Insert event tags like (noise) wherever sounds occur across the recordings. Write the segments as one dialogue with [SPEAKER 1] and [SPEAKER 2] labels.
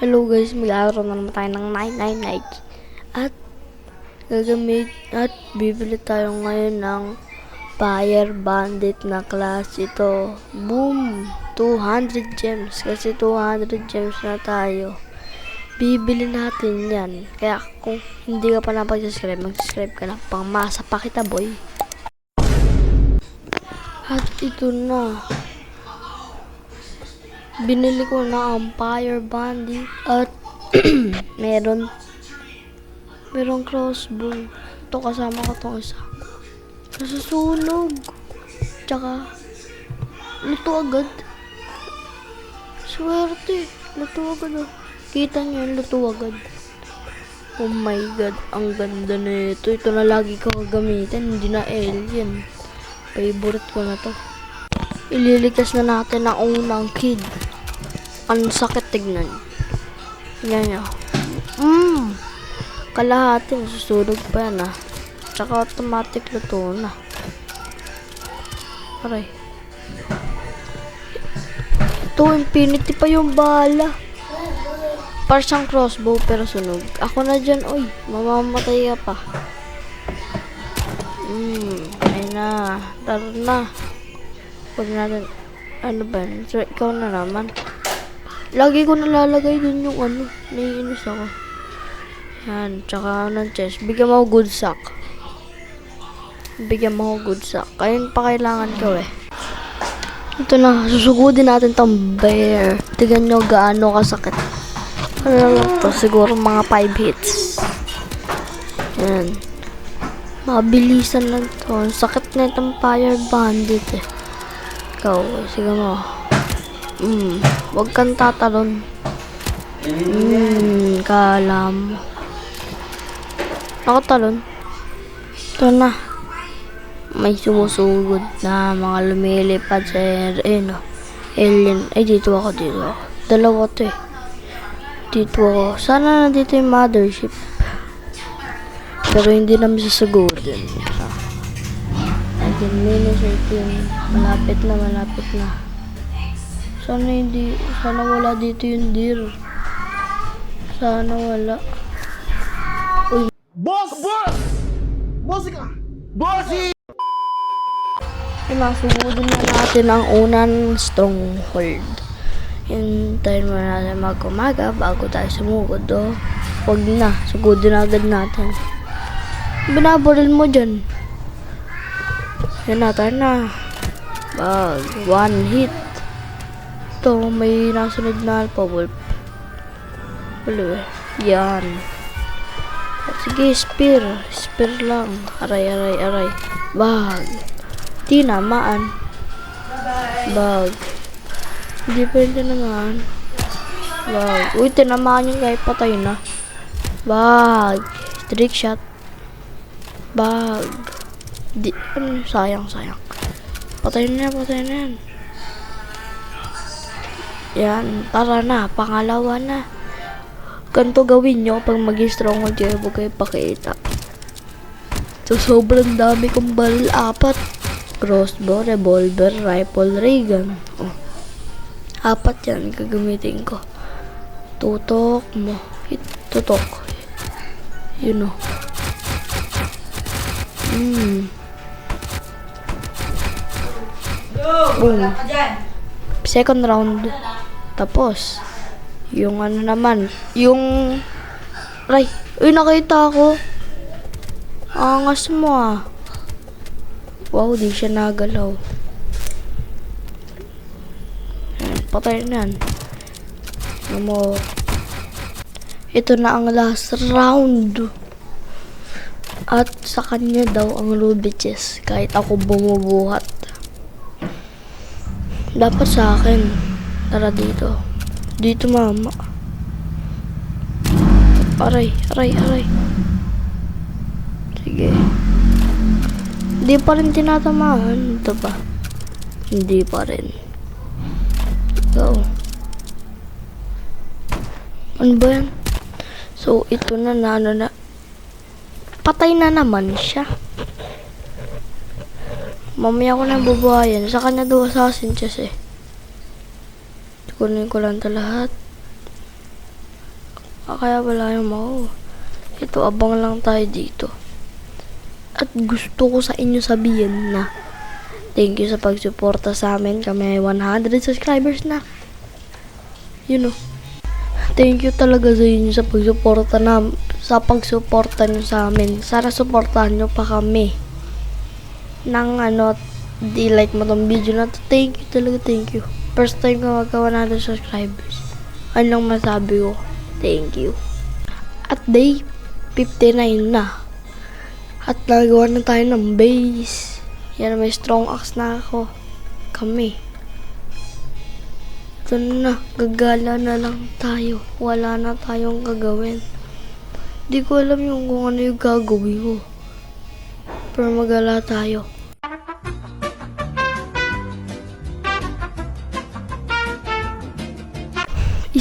[SPEAKER 1] Hello guys, mag-aaral na naman tayo ng 99 nights. At gagamit at bibili tayo ngayon ng Fire Bandit na klase ito. Boom! 200 gems. Kasi 200 gems na tayo. Bibili natin yan. Kaya kung hindi ka pa napag-subscribe, mag-subscribe ka na. Pang masa pa kita boy. At ito na. Binili ko na Fire Bandit at (clears throat) meron meron crossbow. Ito kasama ko tong isa. Nasusunog. Tsaka luto agad. Swerte. Luto agad. Oh. Kita niyo yung luto agad. Oh my god, ang ganda na ito. Ito na lagi ko gagamitin, hindi na alien. Favorite ko na to. Ililigtas na natin ang unang kid. Ang sakit tignan. Yan yan. Mmm. Kalahati, susunog pa yan ah. Tsaka automatic luto na. Aray. Ito, infinity pa yung bala. Para siyang crossbow pero sunog. Ako na dyan, oy. Mamamatay ka pa. Hmm, ayun na. Tara na. Huwag natin, ano ba yun? So, ikaw na naman. Lagi ko nalalagay dun yung ano, naiinis ako. Yan, tsaka ng chest. Bigyan mo good sack. Bigyan mo good sack. Ayun pa kailangan ko eh. Ito na, susugudin natin tong bear. Tignan nyo gaano kasakit. Ano to, siguro mga 5 hits. Yan. Mabilisan lang to. Sakit na itong fire bandit eh. Ikaw, sige mo. Hmm, wag kang tatalon. Hmm, kala mo. Nakatalon. Ito na. May sumusugod na mga lumilipad sa ayun oh. Alien. Ay, dito ako, dito ako. Dalawa to eh. Dito ako. Sana nandito yung mothership. Pero hindi namin sasagodin. Again, minus 18. Malapit na, malapit na. Sana hindi, sana wala dito yung deer. Sana wala.
[SPEAKER 2] Boss! Boss! Bossy ka! Bossy!
[SPEAKER 1] Imasugudin na natin ang unang stronghold. Hintayin mo natin mag-umaga bago tayo sumugod. Oh. Huwag na, sugudin agad natin. Binabaril mo dyan. Yan na, tayo na. Bag, one hit. Ito, may nasunod na alpha wolf. Wala eh. Yan. Sige, spear. Spear lang. Aray, aray, aray. Bag. Tinamaan. Bag. Pwede naman. Bag. Uy, tinamaan yung guy. Patay na. Bag. Trick shot. Bag. Di, ano, sayang, sayang. Patay na patay na yan. Yan, tara na. Pangalawa na. Ganito gawin nyo pag mag-stronghold kayo, huwag kayo pakita. So, sobrang dami kong baril. Apat. Crossbow, revolver, rifle, ray gun. Oh. Apat yan gagamitin ko. Tutok mo. Hit, tutok. Yun o. Hmm. Boom. Second round. Tapos. Yung ano naman. Yung... Ray. Uy, nakita ko. Angas mo ah. Wow, di siya nagalaw. Patay na yan. Ito na ang last round. At sa kanya daw ang ruby chest. Kahit ako bumubuhat. Dapat sa akin. Tara dito. Dito mama. Aray, aray, aray. Sige. Hindi pa rin tinatamaan. Ito ba? Hindi pa rin. Go. Ano ba yan? So, ito na na, ano na. Patay na naman siya. Mamaya ko na bubuhayan. Sa kanya daw assassin chest eh. Kunin ko lang ito lahat. Ah, Kaya wala yung mo. Ito, abang lang tayo dito. At gusto ko sa inyo sabihin na thank you sa pagsuporta sa amin. Kami ay 100 subscribers na. You know. Thank you talaga sa inyo sa pagsuporta na sa pagsuporta nyo sa amin. Sana suportahan nyo pa kami. Nang ano, di like mo tong video na to. Thank you talaga, thank you. First time ko magka 100 subscribers. Anong masabi ko? Thank you. At day 59 na. At nagawa na tayo ng base. Yan, may strong axe na ako. Kami. Ito na, gagala na lang tayo. Wala na tayong gagawin. Di ko alam yung kung ano yung gagawin ko. Pero magala tayo.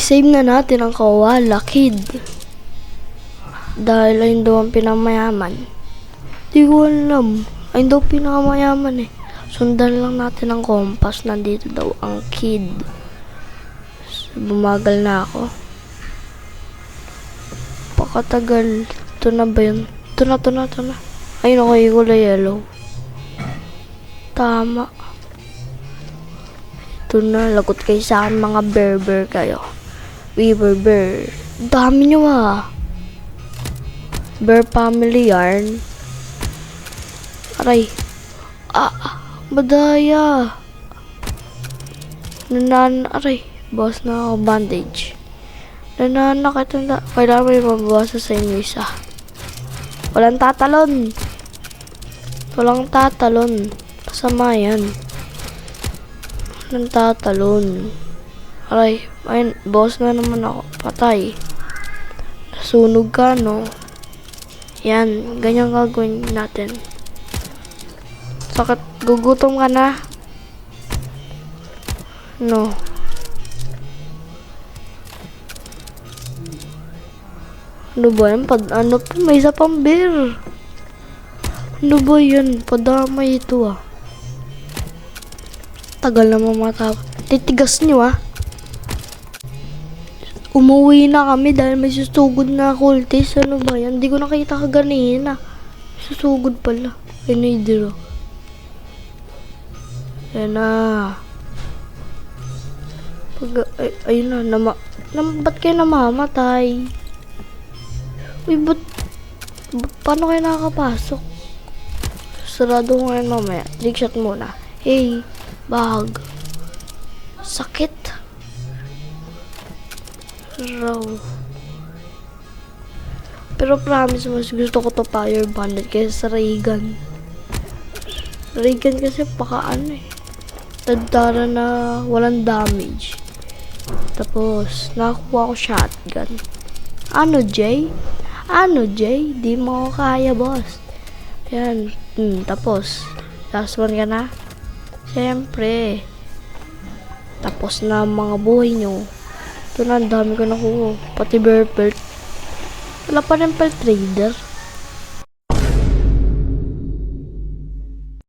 [SPEAKER 1] I-save na natin ang kawala, kid. Dahil ayun daw ang pinamayaman. Di ko alam. Ayun daw pinakamayaman eh. Sundan lang natin ang kompas. Nandito daw ang kid. Bumagal na ako. Pakatagal. Ito na ba yun? Ito na, ito na, ito na. Ayun ako, yung kulay yellow. Tama. Ito na, lagot kayo sa mga berber kayo. We berber. Dami nyo ah. Bear family yarn. Aray. Ah, ah, madaya. Nanan, aray. Boss na ako, bandage. Nananakit na. Kailangan may mababasa sa inyo isa. Walang tatalon. Walang tatalon. Kasama yan. Walang tatalon. Aray, ayun, boss na naman ako. Patay. Nasunog ka, no? Yan, ganyan gagawin natin. Sakit, gugutom ka na? No. Ano ba yan? Pad, ano pa? May isa pang beer. Ano ba yan? Padamay ito ah. Tagal na mamata. Titigas nyo ah. Umuwi na kami dahil may susugod na kultis. Ano ba yan? Hindi ko nakita kaganina. Susugod pala. Ay, naidiro. Yan na. Pag, ay, ayun na. Nama, nam, ba't kayo namamatay? Uy, ba't, ba't paano kayo nakakapasok? Sarado ko ngayon mamaya. Dig muna. Hey, bag. Sakit. Raw. Pero promise mas gusto ko to fire bandit kaysa sa. Ray gun kasi paka ano eh. Tadtara na walang damage. Tapos, nakakuha ko shotgun. Ano, Jay? Ano, Jay? Di mo kaya, boss. Yan. Hmm, tapos, last one ka na? Siyempre. Tapos na mga buhay nyo. Ito na, dami ko nakuha. Pati bear pelt. Wala pa rin pelt trader.